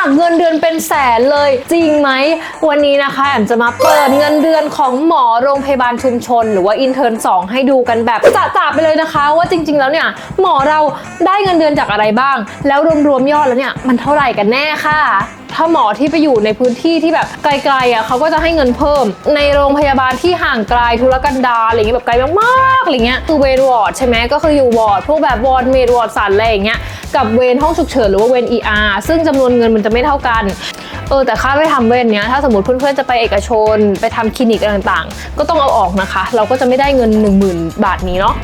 ากเงินเดือนเป็นแสนเลย จริงไหม วันนี้นะคะแอมจะมาเปิดเงินเดือนของหมอโรงพยาบาลชุมชน หรือว่าอินเทอร์สองให้ดูกันแบบจะๆไปเลยนะคะ ว่าจริง ๆ แล้วเนี่ยหมอเราได้เงินเดือนจากอะไรบ้าง แล้วรวมๆยอดแล้วเนี่ยมันเท่าไหร่กันแน่ค่ะ ถ้าหมอที่ไปอยู่ในพื้นที่ที่แบบไกลๆอะเขาก็จะให้เงินเพิ่ม ในโรงพยาบาลที่ห่างไกลทุรกันดารอะไรเงี้ยแบบไกลมากๆอะไรเงี้ยคือเวรวอร์ดใช่ไหมก็คืออยู่วอร์ดพวกแบบวอร์ดเมดวอร์ดสันอะไรอย่างเงี้ยกับเวรห้องฉุกเฉินหรือว่าเวร ER ซึ่งจำนวนเงินมันจะไม่เท่ากันเออแต่ค่าไปทำเวรเนี้ยถ้าสมมติเพื่อนๆจะไปเอกชน ไปทำคลินิกต่างๆ ก็ต้องเอาออกนะคะ เราก็จะไม่ได้เงิน 10,000 บาทนี้เนาะ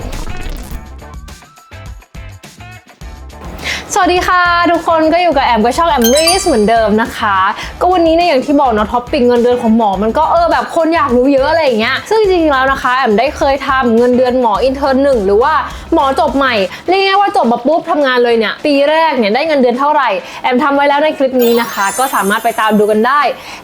วัสดีค่ะ ทุกคนก็อยู่กับแอมกับช่องแอมรีสเหมือนเดิมนะคะ ก็วันนี้เนี่ยอย่างที่บอกเนาะท็อปปิ้งเงินเดือนของหมอมันก็เออแบบคนอยากรู้เยอะอะไรอย่างเงี้ยซึ่งจริงๆแล้วนะคะ แอมได้เคยทำเงินเดือนหมออินเทอร์หนึ่งหรือว่าหมอจบใหม่เรียกง่ายว่าจบมาปุ๊บทำงานเลยเนี่ยปีแรกเนี่ยได้เงินเดือนเท่าไหร่แอมทำไว้แล้วในคลิปนี้นะคะ ก็สามารถไปตามดูกันได้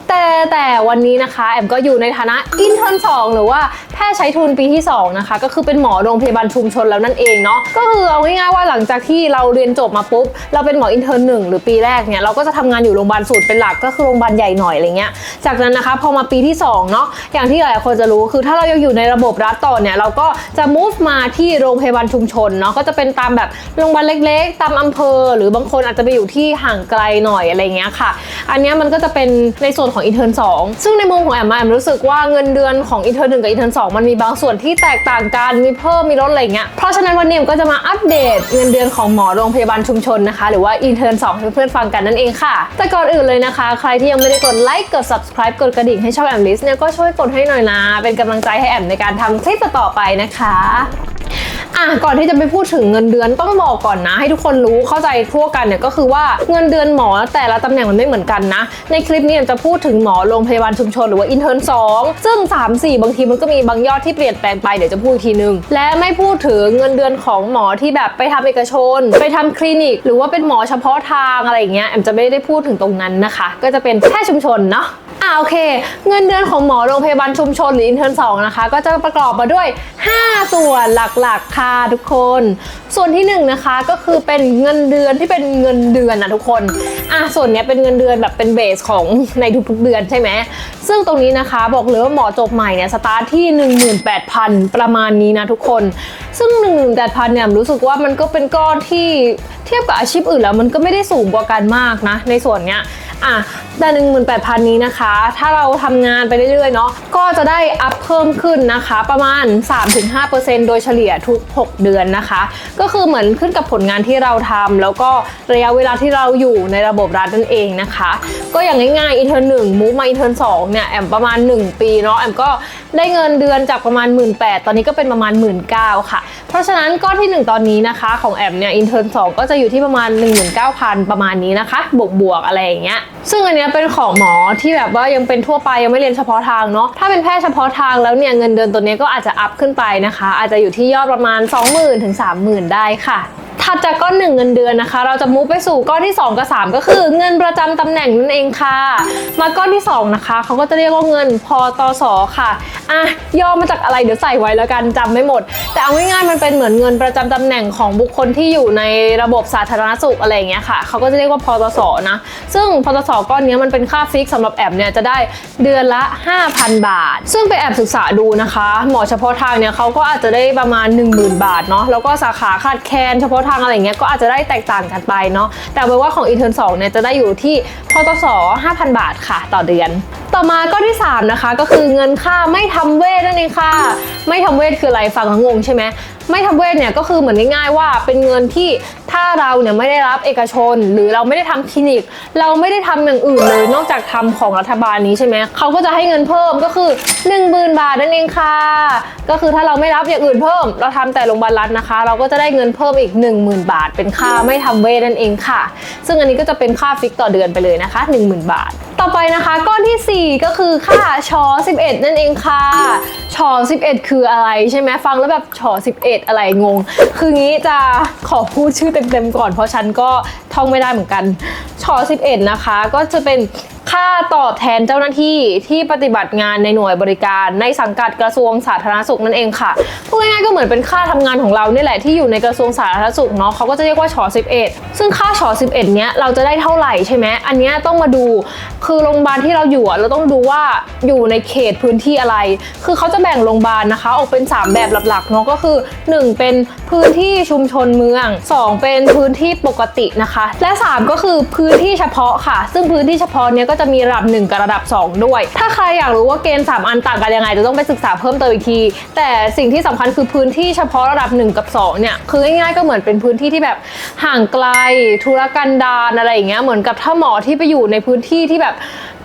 แต่แต่วันนี้นะคะแอมก็อยู่ในฐานะอินเทอร์สองหรือว่าแพทย์ใช้ทุนปีที่สองนะคะก็คือเป็นหมอโรงพยาบาลชุมชนแล้วนั่นเองเนาะก็คือเอาง่ายๆว่าหลังจากที่เราเรียนจบมาปุ๊บเราเป็นหมออินเทอร์หนึ่งหรือปีแรกเนี่ยเราก็จะทำงานอยู่โรงพยาบาลสูตรเป็นหลักก็คือโรงพยาบาลใหญ่หน่อยอะไรเงี้ย จากนั้นนะคะพอมาปีที่สองเนาะอย่างที่หลายคนจะรู้คือถ้าเรายังอยู่ในระบบรัฐต่อเนี่ยเราก็จะ move มาที่โรงพยาบาลชุมชนเนาะก็จะเป็นตามแบบโรงพยาบาลเล็ก ๆ ตามอำเภอ หรือบางคนอาจจะไปอยู่ที่ห่างไกลหน่อยอะไรเงี้ยค่ะ อันนี้มันก็จะเป็นในส่วนของอินเทอร์สองซึ่งในมุมของแอมมาแอมรู้สึกว่าเงินเดือนของอินเทอร์หนึ่งกับอินเทอร์สองมันมีบางส่วนที่แตกต่างกันมีเพิ่มมีลดอะไรเงี้ยเพราะฉะนั้นวันนี้แอมก็จะมาอัปเดตเงินเดือนของหมอโรงพยาบาลชุมชนนะคะ หรือว่าอินเทอร์สองให้เพื่อนๆฟังกันนั่นเองค่ะ แต่ก่อนอื่นเลยนะคะ ใครที่ยังไม่ได้กดไลค์กด subscribe กดกระดิ่งให้ช่องแอมลิสเนี่ยก็ช่วยกดให้หน่อยนะ เป็นกำลังใจให้แอมในการทำคลิปต่อไปนะคะ อะก่อนที่จะไปพูดถึงเงินเดือนต้องบอกก่อนนะ ให้ทุกคนรู้เข้าใจทั่วกันเนี่ยก็คือว่าเงินเดือนหมอแต่ละตำแหน่งมันไม่เหมือนกันนะ ในคลิปนี้จะพูดถึงหมอโรงพยาบาลชุมชนหรือว่าอินเทอร์สองซึ่ง 3 4 บางทีมันก็มีบางยอดที่เปลี่ยนแปลงไปเดี๋ยวจะพูดอีกทีนึง และไม่พูดถึงเงินเดือนของหมอที่แบบไปทำเอกชน ไปทำคลินิก หรือว่าเป็นหมอเฉพาะทางอะไรอย่างเงี้ยแอมจะไม่ได้พูดถึงตรงนั้นนะคะ ก็จะเป็นแค่ชุมชนเนาะ อ่าโอเค เงินเดือนของหมอโรงพยาบาลชุมชนหรืออินเทอร์สองนะคะ ก็จะประกอบมาด้วย 5 ส่วนหลักๆค่ะทุกคน ส่วนที่1นงนะคะก็คือเป็นเงินเดือนที่เป็นเงินเดือนนะทุกคนอะส่วนนี้เป็นเงินเดือนแบบเป็นเบสของในทุกๆเดือนใช่ไหมซึ่งตรงนี้นะคะบอกเลยว่าหมอจบใหม่เนี่ยสตาร์ทที่ 18,000 ประมาณนี้นะทุกคน ซึ่ง 18,000เนี่ยรู้สึกว่ามันก็เป็นก้อนที่เทียบกับอาชีพอื่นแล้วมันก็ไม่ได้สูงกว่ากันมากนะในส่วนเนี้ย อะแต่18,000นี้นะคะ ถ้าเราทำงานไปเรื่อยๆเนาะก็จะได้อัพเพิ่มขึ้นนะคะ ประมาณ 3-5%โดยเฉลี่ยทุก 6 เดือนนะคะ ก็คือเหมือนขึ้นกับผลงานที่เราทำแล้วก็ระยะเวลาที่เราอยู่ในระบบรัฐนั่นเองนะคะ ก็อย่างง่ายๆอินเทอร์หนึ่งมูฟมาอินเทอร์สองเนี่ยแอมประมาณ 1 ปีเนาะแอมก็ได้เงินเดือนจากประมาณ 1 8ื่นตอนนี้ก็เป็นประมาณ 1 9ื่นค่ะ เพราะฉะนั้นก้อนที่ 1 ตอนนี้นะคะของแอมเนี่ยอินเทอร์สองก็จะอยู่ที่ประมาณ 19,000 ประมาณนี้นะคะ บวกๆอะไรอย่างเงี้ยซึ่งอันนี้เป็นของหมอที่แบบว่ายังเป็นทั่วไปยังไม่เรียนเฉพาะทางเนาะถ้าเป็นแพทย์เฉพาะทางแล้วเนี่ยเงินเดือนตัวนี้ก็อาจจะอัพขึ้นไปนะคะ อาจจะอยู่ที่ยอดประมาณ 20,000ถึง30,000 ได้ค่ะ ถัดจากก้อนหนึ่งเงินเดือนนะคะ เราจะมุฟไปสู่ก้อนที่ 2 กับ 3 ก็คือเงินประจำตำแหน่งนั่นเองค่ะ มาก้อนที่ 2 นะคะเขาก็จะเรียกว่าเงินพอตสค่ะอะย่อมาจากอะไรเดี๋ยวใส่ไว้แล้วกันจำไม่หมด แต่เอาง่ายๆมันเป็นเหมือนเงินประจำตำแหน่งของบุคคลที่อยู่ในระบบสาธารณสุขอะไรอย่างเงี้ยค่ะเขาก็จะเรียกว่าพอตสนะซึ่งพอตสก้อนนี้มันเป็นค่าฟิกสำหรับแอมเนี่ยจะได้เดือนละ 5,000 บาท ซึ่งไปแอบศึกษาดูนะคะ หมอเฉพาะทางเนี่ยเขาก็อาจจะได้ประมาณ 10,000 บาทเนาะแล้วก็สาขาขาดแคลนเฉพาะทางอะไรเงี้ยก็อาจจะได้แตกต่างกันไปเนาะแต่เอาไว้ว่าของอีเทอร์สองเนี่ยจะได้อยู่ที่พตส5,000 บาทค่ะ ต่อเดือน ต่อมาก็ที่ 3 นะคะ ก็คือเงินค่าไม่ทำเวทนั่นเองค่ะ ไม่ทำเวทคืออะไรฟังแล้วงงใช่ไหมไม่ทำเวทเนี่ยก็คือเหมือนง่ายๆว่าเป็นเงินที่ถ้าเราเนี่ยไม่ได้รับเอกชน หรือเราไม่ได้ทำคลินิก เราไม่ได้ทำอย่างอื่นเลย นอกจากทำของรัฐบาลนี้ใช่ไหมเขาก็จะให้เงินเพิ่มก็คือ 1 0,000 บาทนั่นเองค่ะ ก็คือถ้าเราไม่รับอย่างอื่นเพิ่ม เราทำแต่โรงพยาบาลรัฐนะคะ เราก็จะได้เงินเพิ่มอีก 10,000 บาท เป็นค่าไม่ทำเวทนั่นเองค่ะ ซึ่งอันนี้ก็จะเป็นค่าฟิกต่อเดือนไปเลยนะคะ 10,000 บาท ต่อไปนะคะก้อนทีสี่4 ก็คือค่าชอ11 นั่นเองค่ะชอ11 คืออะไรใช่ไหมฟังแล้วแบบชอ11อะไรงง คืองี้จะขอพูดชื่อเต็มๆก่อนเพราะฉันก็ท่องไม่ได้เหมือนกันชอ11 นะคะ ก็จะเป็น ค่าตอบแทนเจ้าหน้าที่ที่ปฏิบัติงานในหน่วยบริการในสังกัดกระทรวงสาธารณสุขนั่นเองค่ะพูดง่ายๆก็เหมือนเป็นค่าทำงานของเราเนี่ยแหละที่อยู่ในกระทรวงสาธารณสุขเนาะเขาก็จะเรียกว่าชอ11 ซึ่งค่าชอ11 เนี้ยเราจะได้เท่าไหร่ใช่ไหมอันเนี้ยต้องมาดูคือโรงพยาบาลที่เราอยู่เราต้องดูว่าอยู่ในเขตพื้นที่อะไร คือเขาจะแบ่งโรงพยาบาลนะคะ ออกเป็น 3 แบบหลักๆเนาะก็คือ 1 เป็นพื้นที่ชุมชนเมือง 2 เป็นพื้นที่ปกตินะคะ และ 3 ก็คือพื้นที่เฉพาะค่ะ ซึ่งพื้นที่เฉพาะเนี้ยก็จะะมีระดับ 1 กับระดับ 2 ด้วย ถ้าใครอยากรู้ว่าเกณฑ์ 3 อันต่างกันยังไงจะต้องไปศึกษาเพิ่มเติมอีกที แต่สิ่งที่สำคัญคือพื้นที่เฉพาะระดับ 1 กับ 2 เนี่ย คือง่ายๆก็เหมือนเป็นพื้นที่ที่แบบห่างไกล ธุรกันดารอะไรอย่างเงี้ย เหมือนกับถ้าหมอที่ไปอยู่ในพื้นที่ที่แบบ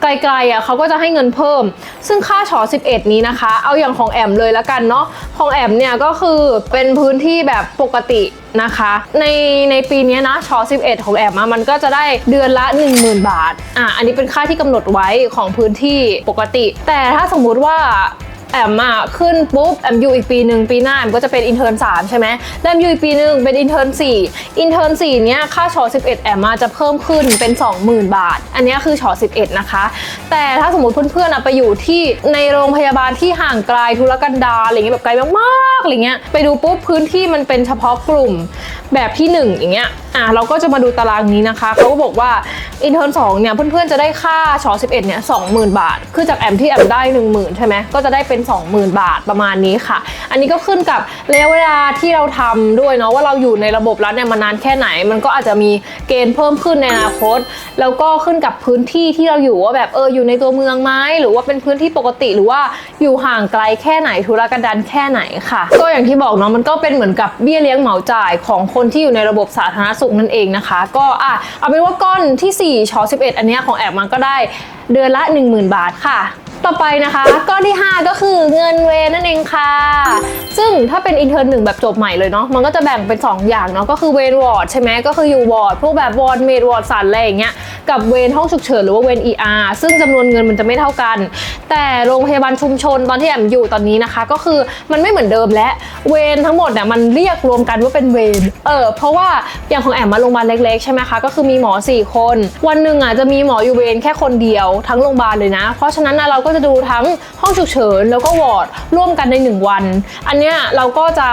ไกลๆอะเขาก็จะให้เงินเพิ่ม ซึ่งค่าชอ11 นี้นะคะ เอาอย่างของแอมเลยละกันเนาะของแอมเนี่ยก็คือเป็นพื้นที่แบบปกตินะคะ ในในปีเนี้ยนะชอ11 ของแอมมันก็จะได้เดือนละ 10,000 บาทอะอันนี้เป็นค่าที่กำหนดไว้ของพื้นที่ปกติ แต่ถ้าสมมุติว่า แอมอะขึ้นปุ๊บแอมอยู่อีกปีหนึ่งปีหน้าแอมก็จะเป็นอินเทอร์น3ใช่ไหมแล้วแอมอยู่อีกปีหนึ่งเป็นอินเทอร์น4อินเทอร์น4เนี้ยค่าชอ11แอมอะจะเพิ่มขึ้นเป็น20,000บาท อันนี้คือชอ11นะคะ แต่ถ้าสมมติเพื่อนๆอะไปอยู่ที่ในโรงพยาบาลที่ห่างไกลธุรกันดารอะไรเงี้ยแบบไกลมากๆอะไรเงี้ยไปดูปุ๊บพื้นที่มันเป็นเฉพาะกลุ่มแบบที่ 1 อย่างเงี้ย อะเราก็จะมาดูตารางนี้นะคะเขาก็บอกว่าอินเทอร์น2เนี่ยเพื่อนๆจะได้ค่าชอ11เนี่ย20,000บาท คือจากแอมที่แอมได้10,000ใช่ไหมก็จะได้เป็น20,000 บาทประมาณนี้ค่ะ อันนี้ก็ขึ้นกับระยะเวลาที่เราทำด้วยเนาะว่าเราอยู่ในระบบรัฐเนี่ยมานานแค่ไหน มันก็อาจจะมีเกณฑ์เพิ่มขึ้นในอนาคต แล้วก็ขึ้นกับพื้นที่ที่เราอยู่ว่าแบบเอออยู่ในตัวเมืองไหมหรือว่าเป็นพื้นที่ปกติหรือว่าอยู่ห่างไกลแค่ไหนธุรกันดารแค่ไหนค่ะ ก็อย่างที่บอกเนาะมันก็เป็นเหมือนกับเบี้ยเลี้ยงเหมาจ่ายของคนที่อยู่ในระบบสาธารณสุขนั่นเองนะคะ ก็อะเอาเป็นว่าก้อนที่4ชอ11 อันเนี้ยของแอบมันก็ได้เดือนละ 10,000 บาทค่ะ ต่อไปนะคะก้อนที่ 5 ก็คือเงินเวนั่นเองค่ะ ซึ่งถ้าเป็นอินเทอร์หนึ่งแบบจบใหม่เลยเนาะมันก็จะแบ่งเป็น 2 อย่างเนาะก็คือเวรวอร์ดใช่ไหมก็คืออยู่วอร์ดพวกแบบวอร์ดเมดวอร์ดสันอะไรอย่างเงี้ยกับเวรห้องฉุกเฉินหรือว่าเวร ER ซึ่งจำนวนเงินมันจะไม่เท่ากัน แต่โรงพยาบาลชุมชนตอนที่แอมอยู่ตอนนี้นะคะ ก็คือมันไม่เหมือนเดิมและเวรทั้งหมดเนี่ยมันเรียกรวมกันว่าเป็นเวรเออเพราะว่าอย่างของแอมมาโรงพยาบาลเล็กๆใช่ไหมคะก็คือมีหมอ 4 คน วันหนึ่งอะจะมีหมออยู่เวรแค่คนเดียวทั้งโรงพยาบาลเลยนะ เพราะฉะนั้นเราก็็จะดูทั้งห้องฉุกเฉินแล้วก็วอร์ดร่วมกันใน 1 วัน อันเนี้ยเราก็จะ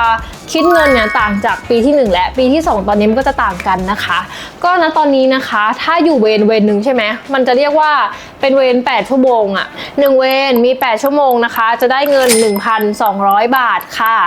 คิดเงินเนี่ยต่างจากปีที่ 1 และปีที่ 2 ตอนนี้มันก็จะต่างกันนะคะ ก็ณตอนนี้นะคะ ถ้าอยู่เวรเวรหนึ่งใช่ไหมมันจะเรียกว่าเป็นเวร8ชั่วโมงอะหนึ่งเวรมี 8 ชั่วโมงนะคะ จะได้เงิน 1,200 บาทค่ะ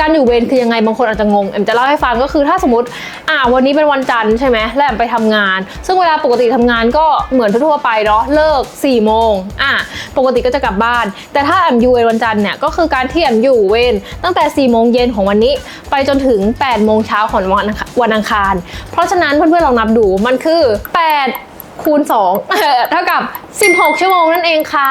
การอยู่เวรคือยังไงบางคนอาจจะงงเอ็มจะเล่าให้ฟังก็คือถ้าสมมติอ่าวันนี้เป็นวันจันทร์ใช่ไหมแล้วแอมไปทำงาน ซึ่งเวลาปกติทำงานก็เหมือนทั่วไปเนาะเลิก4โมงอะปกติก็จะกลับบ้าน แต่ถ้าแอมอยู่เวรวันจันทร์เนี่ยก็คือการที่แอมอยู่เวรตั้งแต่4โมงเย็นของวันนี้ไปจนถึง 8 โมงเช้าของวันอังคารวันอังคาร เพราะฉะนั้นเพื่อนๆลองนับดูมันคือ 8คูณ2เท่ากับ 16 ชั่วโมงนั่นเองค่ะ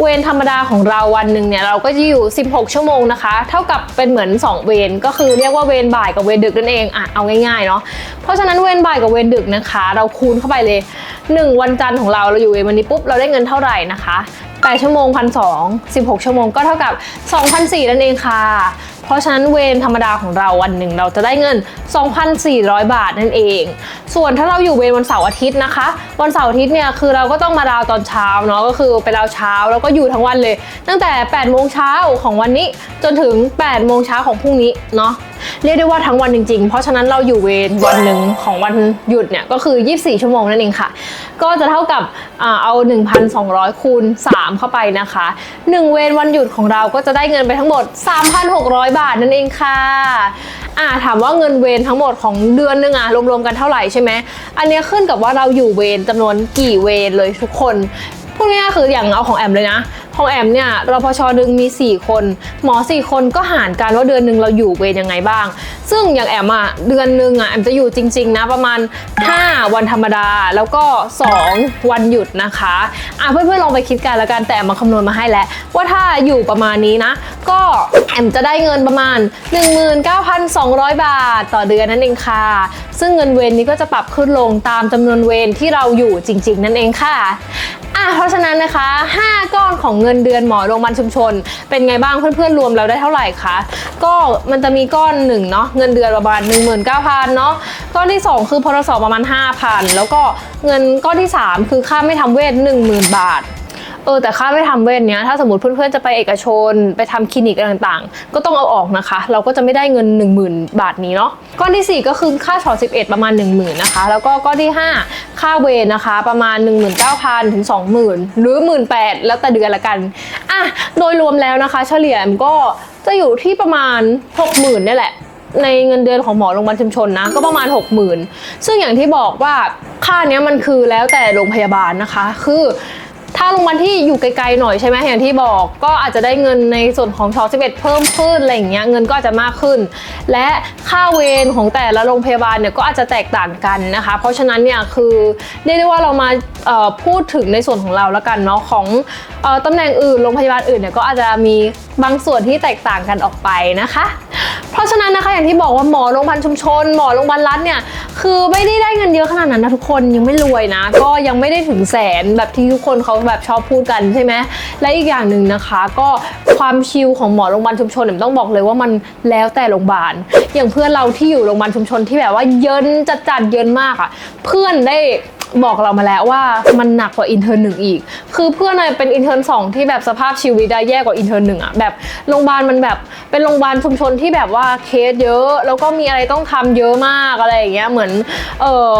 เวรธรรมดาของเราวันหนึ่งเนี่ยเราก็จะอยู่ 16 ชั่วโมงนะคะ เท่ากับเป็นเหมือน 2 เวรก็คือเรียกว่าเวรบ่ายกับเวรดึกนั่นเองอะเอาง่ายๆเนาะเพราะฉะนั้นเวรบ่ายกับเวรดึกนะคะ เราคูณเข้าไปเลย 1 วันจันทร์ของเราเราอยู่เวรวันนี้ปุ๊บเราได้เงินเท่าไหร่นะคะ8ชั่วโมงพันสอง16 ชั่วโมงก็เท่ากับ2,400นั่นเองค่ะ เพราะฉะนั้นเวรธรรมดาของเราวันหนึ่งเราจะได้เงิน 2,400 บาทนั่นเอง ส่วนถ้าเราอยู่เวรวันเสาร์อาทิตย์นะคะ วันเสาร์อาทิตย์เนี่ยคือเราก็ต้องมาดาวตอนเช้าเนาะก็คือไปดาวเช้าแล้วก็อยู่ทั้งวันเลย ตั้งแต่8โมงเช้าของวันนี้จนถึง8โมงเช้าของพรุ่งนี้เนาะเรียกได้ว่าทั้งวันจริงๆ เพราะฉะนั้นเราอยู่เวรวันหนึ่งของวันหยุดเนี่ยก็คือ 24 ชั่วโมงนั่นเองค่ะ ก็จะเท่ากับอ่าเอา 1,200 คูณ 3 เข้าไปนะคะ 1 เวรวันหยุดของเราก็จะได้เงินไปทั้งหมด 3,600บาทนั่นเองค่ะอ่าถามว่าเงินเวรทั้งหมดของเดือนนึงอะรวมๆกันเท่าไหร่ใช่ไหมอันนี้ขึ้นกับว่าเราอยู่เวรจำนวนกี่เวรเลยทุกคน พูดง่ายๆคืออย่างเอาของแอมเลยนะของแอมเนี่ยรพชหนึ่งมี 4 คน หมอ 4 คนก็หารกันว่าเดือนหนึ่งเราอยู่เวรยังไงบ้าง ซึ่งอย่างแอมอะเดือนหนึ่งอะแอมจะอยู่จริง ๆ นะประมาณ 5 วันธรรมดาแล้วก็ 2 วันหยุดนะคะอะเพื่อนๆลองไปคิดกันแล้วกันแต่แอมมาคำนวณมาให้แล้วว่าถ้าอยู่ประมาณนี้นะ ก็แอมจะได้เงินประมาณ 19,200 บาทต่อเดือนนั่นเองค่ะ ซึ่งเงินเวรนี้ก็จะปรับขึ้นลงตามจำนวนเวรที่เราอยู่จริง ๆ นั่นเองค่ะ เพราะฉะนั้นนะคะ 5 ก้อนของเงินเดือนหมอโรงพยาบาลชุมชน เป็นไงบ้างเพื่อนๆรวมแล้วได้เท่าไหร่คะก็มันจะมีก้อนหนึ่งเนาะเงินเดือนประมาณ 19,000เนาะก้อนที่ 2 คือพรสประมาณ 5,000 แล้วก็เงินก้อนที่ 3 คือค่าไม่ทำเวท10,000 บาท เออแต่ค่าไม่ทำเวทเนี้ยถ้าสมมติเพื่อนๆจะไปเอกชน ไปทำคลินิกอะไรต่างๆ ก็ต้องเอาออกนะคะ เราก็จะไม่ได้เงิน 10,000 บาทนี้เนาะก้อนทีสี่4 ก็คือค่าชอ11 ประมาณ 10,000นะคะแล้วก็ก้อนที่ 5 ค่าเวรนะคะ ประมาณ 19,000ถึง20,000 หรือ 18,000 แล้วแต่เดือนละกันอะโดยรวมแล้วนะคะ เฉลี่ยมันก็จะอยู่ที่ประมาณ 60,000นี่แหละในเงินเดือนของหมอโรงพยาบาลชุมชนนะ ก็ประมาณ 60,000 ซึ่งอย่างที่บอกว่าค่าเนี้ยมันคือแล้วแต่โรงพยาบาลนะคะ คือ ถ้าโรงพยาบาลที่อยู่ไกลๆหน่อยใช่ไหมอย่างที่บอก ก็อาจจะได้เงินในส่วนของชอ11 เพิ่มขึ้นอะไรอย่างเงี้ยเงินก็อาจจะมากขึ้น และค่าเวรของแต่ละโรงพยาบาลเนี่ยก็อาจจะแตกต่างกันนะคะ เพราะฉะนั้นเนี่ยคือเรียกได้ว่าเรามาพูดถึงในส่วนของเราแล้วกันเนาะของออตำแหน่งอื่นโรงพยาบาลอื่นเนี่ยก็อาจจะมีบางส่วนที่แตกต่างกันออกไปนะคะ เพราะฉะนั้นนะคะอย่างที่บอกว่าหมอโรงพยาบาลชุมชน หมอโรงพยาบาลรัฐเนี่ย คือไม่ได้ได้เงินเยอะขนาดนั้นนะทุกคนยังไม่รวยนะ ก็ยังไม่ได้ถึงแสนแบบที่ทุกคนเขาแบบชอบพูดกันใช่ไหมและอีกอย่างหนึ่งนะคะ ก็ความชิลของหมอโรงพยาบาลชุมชนเนี่ยต้องบอกเลยว่ามันแล้วแต่โรงพยาบาล อย่างเพื่อนเราที่อยู่โรงพยาบาลชุมชนที่แบบว่าเยินจัดจัดเยินมากอะ่ะ เพื่อนได้บอกเรามาแล้วว่ามันหนักกว่าอินเทอร์หนึ่งอีก คือเพื่อนเนยเป็นอินเทอร์สองที่แบบสภาพชีวิตได้แย่กว่าอินเทอร์หนึ่งอะแบบโรงพยาบาลมันแบบเป็นโรงพยาบาลชุมชนที่แบบว่าเคสเยอะ แล้วก็มีอะไรต้องทำเยอะมากอะไรอย่างเงี้ยเหมือนเออ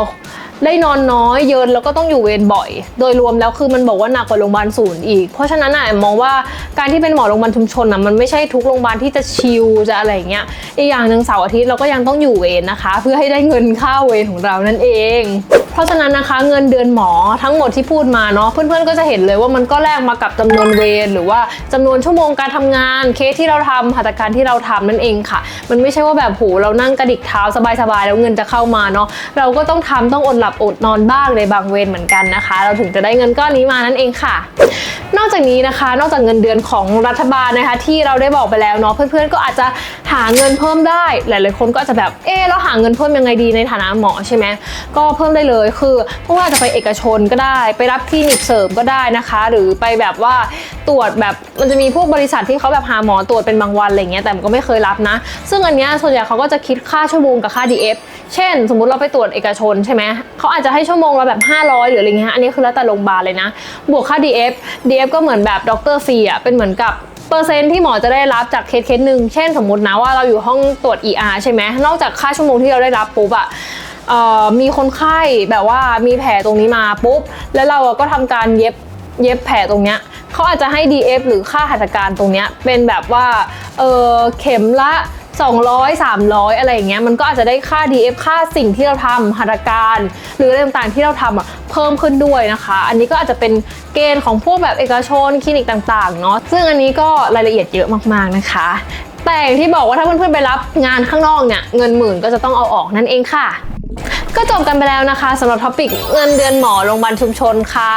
ได้นอนน้อยเยินแล้วก็ต้องอยู่เวรบ่อย โดยรวมแล้วคือมันบอกว่าหนักกว่าโรงพยาบาลศูนย์อีก เพราะฉะนั้นอะมองว่าการที่เป็นหมอโรงพยาบาลชุมชนอะมันไม่ใช่ทุกโรงพยาบาลที่จะชิลจะอะไรอย่างเงี้ยอีกอย่างหนึ่งเสาร์อาทิตย์เราก็ยังต้องอยู่เวรนะคะ เพื่อให้ได้เงินค่าเวรของเรานั่นเอง เพราะฉะนั้นนะคะเงินเดือนหมอทั้งหมดที่พูดมาเนาะเพื่อนๆก็จะเห็นเลยว่ามันก็แลกมากับจำนวนเวรหรือว่าจำนวนชั่วโมงการทำงานเคสที่เราทำหัตถการที่เราทำนั่นเองค่ะ มันไม่ใช่ว่าแบบโหเรานั่งกระดิกเท้าสบายๆแล้วเงินจะเข้ามาเนาะเราก็ต้องทำต้องอดลับอดนอนบ้างในบางเวรเหมือนกันนะคะ เราถึงจะได้เงินก้อนนี้มานั่นเองค่ะ นอกจากนี้นะคะ นอกจากเงินเดือนของรัฐบาลนะคะ ที่เราได้บอกไปแล้วเนาะเพื่อนๆก็อาจจะหาเงินเพิ่มได้ หลายๆคนก็อาจจะแบบเออเราหาเงินเพิ่มยังไงดีในฐานะหมอใช่ไหมก็เพิ่มได้เลยคือเพราะว่าจะไปเอกชนก็ได้ ไปรับคลินิกเสริมก็ได้นะคะ หรือไปแบบว่าตรวจแบบมันจะมีพวกบริษัทที่เขาแบบหาหมอตรวจเป็นบางวันอะไรเงี้ยแต่มันก็ไม่เคยรับนะ ซึ่งอันเนี้ยส่วนใหญ่เขาก็จะคิดค่าชั่วโมงกับค่า DF เช่น สมมุติเราไปตรวจเอกชนใช่ไหมเขาอาจจะให้ชั่วโมงละแบบ 500 หรืออะไรเงี้ยอันนี้คือแล้วแต่โรงพยาบาลเลยนะ บวกค่า DF DF ก็เหมือนแบบด็อกเตอร์ฟรีอะเป็นเหมือนกับเปอร์เซ็นต์ที่หมอจะได้รับจากเคสเคสหนึ่งเช่นสมมตินะว่าเราอยู่ห้องตรวจ ER ใช่ไหมนอกจากค่าชั่วโมงที่เราได้รับปุ๊บอะมีคนไข้แบบว่ามีแผลตรงนี้มาปุ๊บ แล้วเราก็ทำการเย็บเย็บแผลตรงเนี้ยเขาอาจจะให้ DF หรือค่าหัตถการตรงเนี้ยเป็นแบบว่าเออเข็มละ 200 300 อะไรอย่างเงี้ยมันก็อาจจะได้ค่า DF ค่าสิ่งที่เราทำหัตถการ หรืออะไรต่างๆที่เราทำอะเพิ่มขึ้นด้วยนะคะ อันนี้ก็อาจจะเป็นเกณฑ์ของพวกแบบเอกชนคลินิกต่างๆเนาะซึ่งอันนี้ก็รายละเอียดเยอะมากๆนะคะแต่ที่บอกว่าถ้าเพื่อนๆไปรับงานข้างนอกเนี่ยเงินหมื่นก็จะต้องเอาออกนั่นเองค่ะ ก็จบกันไปแล้วนะคะสำหรับท็อปิกเงินเดือนหมอโรงพยาบาลชุมชนค่ะ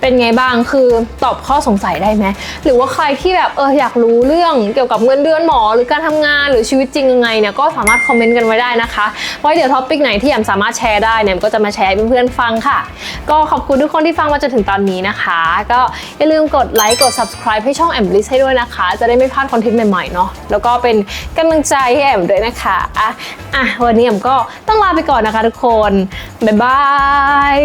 เป็นไงบ้างคือตอบข้อสงสัยได้ไหมหรือว่าใครที่แบบเอออยากรู้เรื่องเกี่ยวกับเงินเดือนหมอ หรือการทำงานหรือชีวิตจริงยังไงเนี่ยก็สามารถคอมเมนต์กันไว้ได้นะคะไว้เดี๋ยวท็อปิกไหนที่แอมสามารถแชร์ได้เนี่ยก็จะมาแชร์เพื่อนๆฟังค่ะ ก็ขอบคุณทุกคนที่ฟังมาจนถึงตอนนี้นะคะ ก็อย่าลืมกดไลค์กด subscribe ให้ช่องแอมบลิสให้ด้วยนะคะ จะได้ไม่พลาดคอนเทนต์ใหม่ๆเนาะแล้วก็เป็นกำลังใจให้แอมด้วยนะคะอะอะวันนี้แอมก็ต้องลาไปก่อนนะคะทุกคนบ๊ายบาย